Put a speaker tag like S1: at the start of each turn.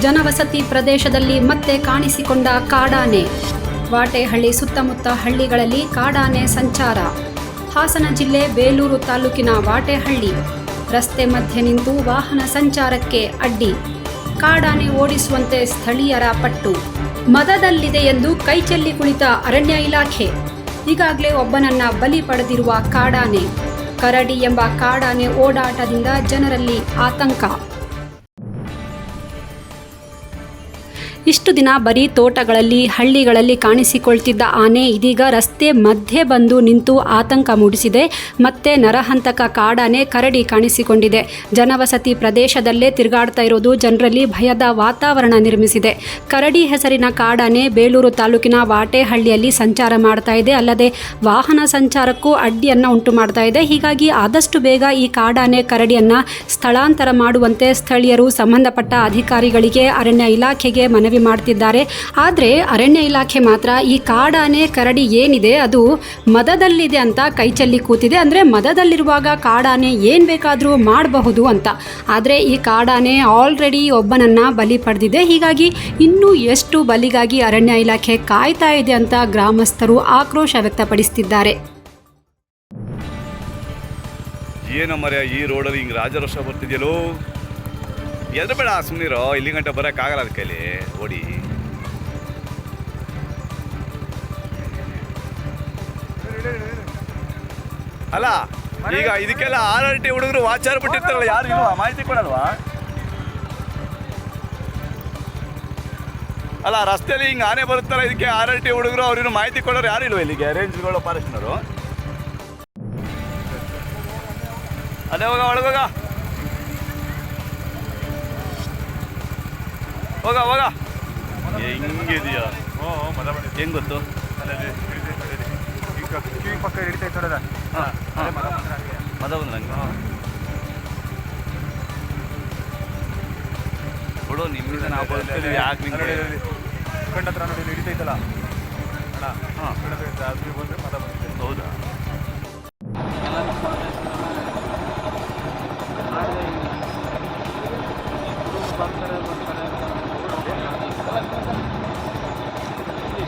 S1: ಜನವಸತಿ ಪ್ರದೇಶದಲ್ಲಿ ಮತ್ತೆ ಕಾಣಿಸಿಕೊಂಡ ಕಾಡಾನೆ. ವಾಟೆಹಳ್ಳಿ ಸುತ್ತಮುತ್ತ ಹಳ್ಳಿಗಳಲ್ಲಿ ಕಾಡಾನೆ ಸಂಚಾರ. ಹಾಸನ ಜಿಲ್ಲೆ ಬೇಲೂರು ತಾಲೂಕಿನ ವಾಟೆಹಳ್ಳಿ. ರಸ್ತೆ ಮಧ್ಯೆ ನಿಂತು ವಾಹನ ಸಂಚಾರಕ್ಕೆ ಅಡ್ಡಿ. ಕಾಡಾನೆ ಓಡಿಸುವಂತೆ ಸ್ಥಳೀಯರ ಪಟ್ಟು. ಮದದಲ್ಲಿದೆ ಎಂದು ಕೈಚೆಲ್ಲಿ ಕುಳಿತ ಅರಣ್ಯ ಇಲಾಖೆ. ಈಗಾಗಲೇ ಒಬ್ಬನನ್ನ ಬಲಿ ಪಡೆದಿರುವ ಕಾಡಾನೆ. ಕರಡಿ ಎಂಬ ಕಾಡಾನೆ ಓಡಾಟದಿಂದ ಜನರಲ್ಲಿ ಆತಂಕ. ಇಷ್ಟು ದಿನ ಬರೀ ತೋಟಗಳಲ್ಲಿ, ಹಳ್ಳಿಗಳಲ್ಲಿ ಕಾಣಿಸಿಕೊಳ್ತಿದ್ದ ಆನೆ ಇದೀಗ ರಸ್ತೆ ಮಧ್ಯೆ ಬಂದು ನಿಂತು ಆತಂಕ ಮೂಡಿಸಿದೆ. ಮತ್ತೆ ನರಹಂತಕ ಕಾಡಾನೆ ಕರಡಿ ಕಾಣಿಸಿಕೊಂಡಿದೆ. ಜನವಸತಿ ಪ್ರದೇಶದಲ್ಲೇ ತಿರುಗಾಡ್ತಾ ಇರೋದು ಜನರಲ್ಲಿ ಭಯದ ವಾತಾವರಣ ನಿರ್ಮಿಸಿದೆ. ಕರಡಿ ಹೆಸರಿನ ಕಾಡಾನೆ ಬೇಲೂರು ತಾಲೂಕಿನ ವಾಟೆಹಳ್ಳಿಯಲ್ಲಿ ಸಂಚಾರ ಮಾಡ್ತಾ ಇದೆ. ಅಲ್ಲದೆ ವಾಹನ ಸಂಚಾರಕ್ಕೂ ಅಡ್ಡಿಯನ್ನು ಉಂಟು ಮಾಡ್ತಾ ಇದೆ. ಹೀಗಾಗಿ ಆದಷ್ಟು ಬೇಗ ಈ ಕಾಡಾನೆ ಕರಡಿಯನ್ನ ಸ್ಥಳಾಂತರ ಮಾಡುವಂತೆ ಸ್ಥಳೀಯರು ಸಂಬಂಧಪಟ್ಟ ಅಧಿಕಾರಿಗಳಿಗೆ ಅರಣ್ಯ ಇಲಾಖೆಗೆ ಮನವಿ ಮಾಡ್ತಿದ್ದಾರೆ. ಆದರೆ ಅರಣ್ಯ ಇಲಾಖೆ ಮಾತ್ರ ಈ ಕಾಡಾನೆ ಕರಡಿ ಏನಿದೆ, ಅದು ಮದದಲ್ಲಿದೆ ಅಂತ ಕೈಚಲ್ಲಿ ಕೂತಿದೆ. ಅಂದರೆ ಮದದಲ್ಲಿರುವಾಗ ಕಾಡಾನೆ ಏನು ಬೇಕಾದರೂ ಮಾಡಬಹುದು ಅಂತ. ಆದರೆ ಈ ಕಾಡಾನೆ ಆಲ್ರೆಡಿ ಒಬ್ಬನನ್ನ ಬಲಿ ಪಡೆದಿದೆ. ಹೀಗಾಗಿ ಇನ್ನೂ ಎಷ್ಟು ಬಲಿಗಾಗಿ ಅರಣ್ಯ ಇಲಾಖೆ ಕಾಯ್ತಾ ಇದೆ ಅಂತ ಗ್ರಾಮಸ್ಥರು ಆಕ್ರೋಶ ವ್ಯಕ್ತಪಡಿಸುತ್ತಿದ್ದಾರೆ
S2: ಏನೋ ಈ ರೋಡಲ್ಲಿ ಹಿಂಗೆ ರಾಜರೋಷ ಬರ್ತಿದ್ಯಲ್ಲೋ? ಎದ್ರ ಬೇಡ ಸುಮ್ಮನಿರೋ ಇಲ್ಲಿ ಗಂಟೆ ಬರೋಕ್ಕಾಗಲ್ಲ ಅದ ಕೈಲಿ ಓಡಿ. ಅಲ್ಲ, ಈಗ ಇದಕ್ಕೆಲ್ಲ ಆರ್ ಆರ್ ಟಿ ಹುಡುಗರು ವಾಚಾರ ಬಿಟ್ಟಿರ್ತಾರಲ್ಲ ಯಾರು ಇಲ್ವಾ? ಮಾಹಿತಿ ಕೊಡಲ್ವಾ? ಅಲ್ಲ ರಸ್ತೆಯಲ್ಲಿ ಹಿಂಗೆ ಆನೆ ಬರುತ್ತಲ್ಲ, ಇದಕ್ಕೆ ಆರ್ ಆರ್ ಟಿ ಹುಡುಗರು, ಅವ್ರಿನ್ನು ಮಾಹಿತಿ ಕೊಡೋರು ಯಾರು ಇಲ್ವಾ ಇಲ್ಲಿಗೆ? ರೇಂಜ್ಗಳು ಫಾರೆಸ್ಟ್ನವರು ಅದೇ ಹೋಗ ಒಳಗೋಗ ಹೋಗ ಹೋಗ. ಹೆಂಗಿದೆಯಾ? ಹೆಂಗ್ ಗೊತ್ತು?
S3: ಕಿವಿ ಪಕ್ಕ ಹಿಡಿತಾ
S2: ಹಾಂ ಹಾಂ. ಮದ ಬಂದ ನಂಗೆ ಬಿಡು ನಿಮ್ಮಿಂದ ನಾವು ಬರ್ತೀವಿ ಯಾಕೆ ನಿಮ್ಗೆ
S3: ಕಣ್ಣ ಹತ್ರ ನೋಡಿ ಇಲ್ಲಿ ಹಿಡಿತಾ ಮದ ಅಣ್ಣ